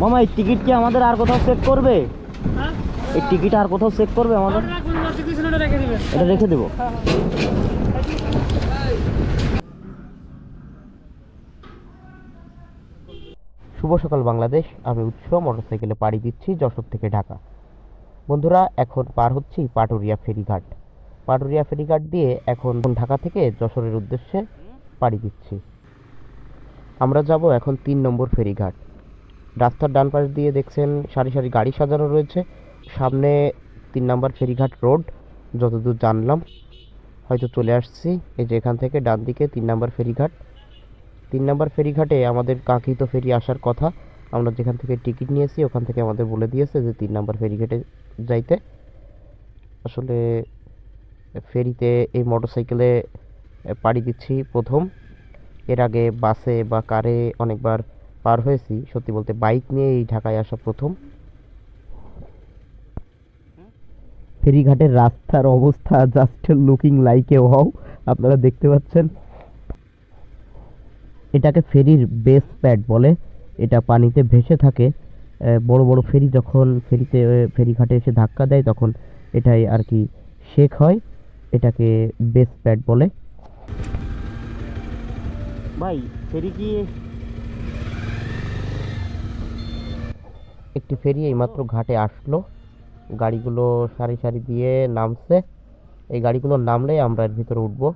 মামা এই টিকিট কি আমাদের আর কোথাও চেক করবে? হ্যাঁ? এই টিকিট আর কোথাও চেক করবে আমাদের? এটা রেখে দেবো। হ্যাঁ হ্যাঁ। শুভ সকাল বাংলাদেশ। আমি উৎস মোটরসাইকেলে পাড়ি দিচ্ছি যশোর থেকে ঢাকা। বন্ধুরা এখন পার হচ্ছি পাটুরিয়া ফেরিঘাট। পাটুরিয়া ফেরিঘাট দিয়ে এখন ঢাকা থেকে যশোরের উদ্দেশ্যে পাড়ি দিচ্ছি। আমরা যাব এখন তিন নম্বর ফেরিঘাট। রাস্তার ডান পাশ দিয়ে দেখছেন সারি সারি গাড়ি সাজানো রয়েছে। সামনে তিন নম্বর ফেরিঘাট রোড, যতদূর জানলাম। হয়তো চলে আসছি। এই যে এখান থেকে ডান দিকে তিন নম্বর ফেরিঘাট। তিন নম্বর ফেরিঘাটে আমাদের কাঙ্ক্ষিত ফেরি আসার কথা। আমরা যেখান থেকে টিকিট নিয়েছি, ওখান থেকে আমাদের বলে দিয়েছে যে তিন নম্বর ফেরিঘাটে যাইতে। আসলে ফেরিতে এই মোটরসাইকেলে পাড়ি দিচ্ছি প্রথম। এর আগে বাসে বা কারে অনেকবার পার হয়েছি, সত্যি বলতে বাইক নিয়ে এই ঢাকায় আসা প্রথম। ফেরিঘাটের রাস্তার অবস্থা জাস্ট লুকিং লাইক ওয়াও আপনারা দেখতে পাচ্ছেন। এটাকে ফেরির বেস প্যাড বলে, এটা পানিতে ভেসে থাকে। বড় বড় ফেরি যখন ফেরিতে ফেরিঘাটে এসে ধাক্কা দেয়, তখন এটাই আর কি শেক হয়। এটাকে বেস প্যাড বলে। ভাই, ফেরি কি একটি ফেরি এইমাত্র ঘাটে আসলো। গাড়িগুলো সারি সারি দিয়ে নামছে। এই গাড়িগুলো নামলেই আমরা এর ভিতরে উঠবো।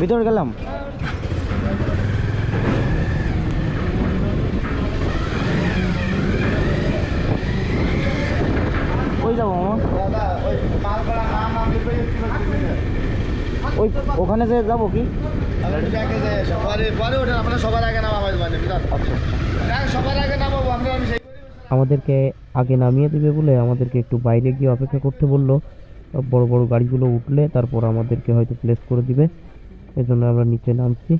ভিতরে গেলাম। ওই যাব মামা। ওই ওখানে যে যাব কি? আমাদেরকে আগে নামিয়ে দেবে বলে আমাদেরকে একটু বাইরে গিয়ে অপেক্ষা করতে বলল। বড় বড় গাড়িগুলো উঠলে তারপর আমাদেরকে হয়তো প্লেস করে দিবে। এজন্য আমরা নিচে নামছি।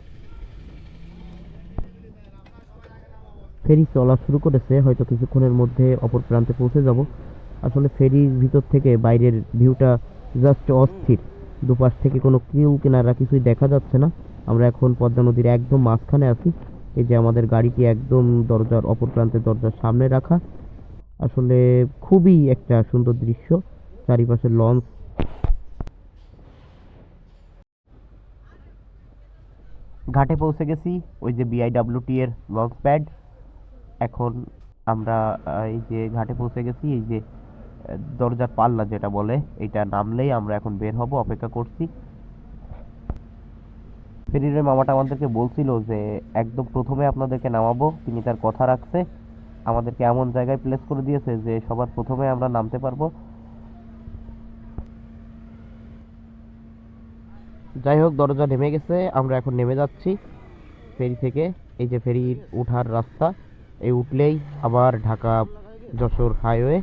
ফেরি চলা শুরু করেছে, হয়তো কিছুক্ষণের মধ্যে অপর প্রান্তে পৌঁছে যাব। আসলে ফেরির ভিতর থেকে বাইরের ভিউটা জাস্ট অস্থির। দুপাশ থেকে কোনো কেউ কিনারা কিছুই দেখা যাচ্ছে না। আমরা এখন পদ্মা নদীর একদম মাঝখানে আছি। এই যে আমাদের গাড়িটি একদম দরজার অপর প্রান্তে দরজার সামনে রাখা। আসলে খুবই একটা সুন্দর দৃশ্য। চারিপাশে লঞ্চ। ঘাটে পৌঁছে গেছি। ওই যে বিআইডাব্লিউটি এর লঞ্চ প্যাড। এখন আমরা এই যে ঘাটে পৌঁছে গেছি। এই যে দরজার পাল্লা যেটা বলে এইটা নামলেই আমরা এখন বের হব, অপেক্ষা করছি। ফেরির মামাটা আমাদেরকে বলছিল যে, একদম প্রথমে আপনাদেরকে নামাবো, তিনি তার কথা রাখছে। আমাদেরকে এমন জায়গায় প্লেস করে দিয়েছে যে, সবার প্রথমে আমরা নামতে পারব। যাই হোক, দরজা নেমে গেছে, আমরা এখন নেমে যাচ্ছি ফেরি থেকে। এই যে ফেরির ওঠার রাস্তা, এই উঠলেই আবার ঢাকা যশোর হাইওয়ে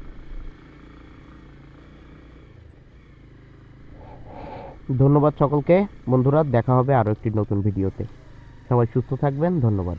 ধন্যবাদ সকলকে। বন্ধুরা দেখা হবে আরও একটি নতুন ভিডিওতে। সবাই সুস্থ থাকবেন ধন্যবাদ।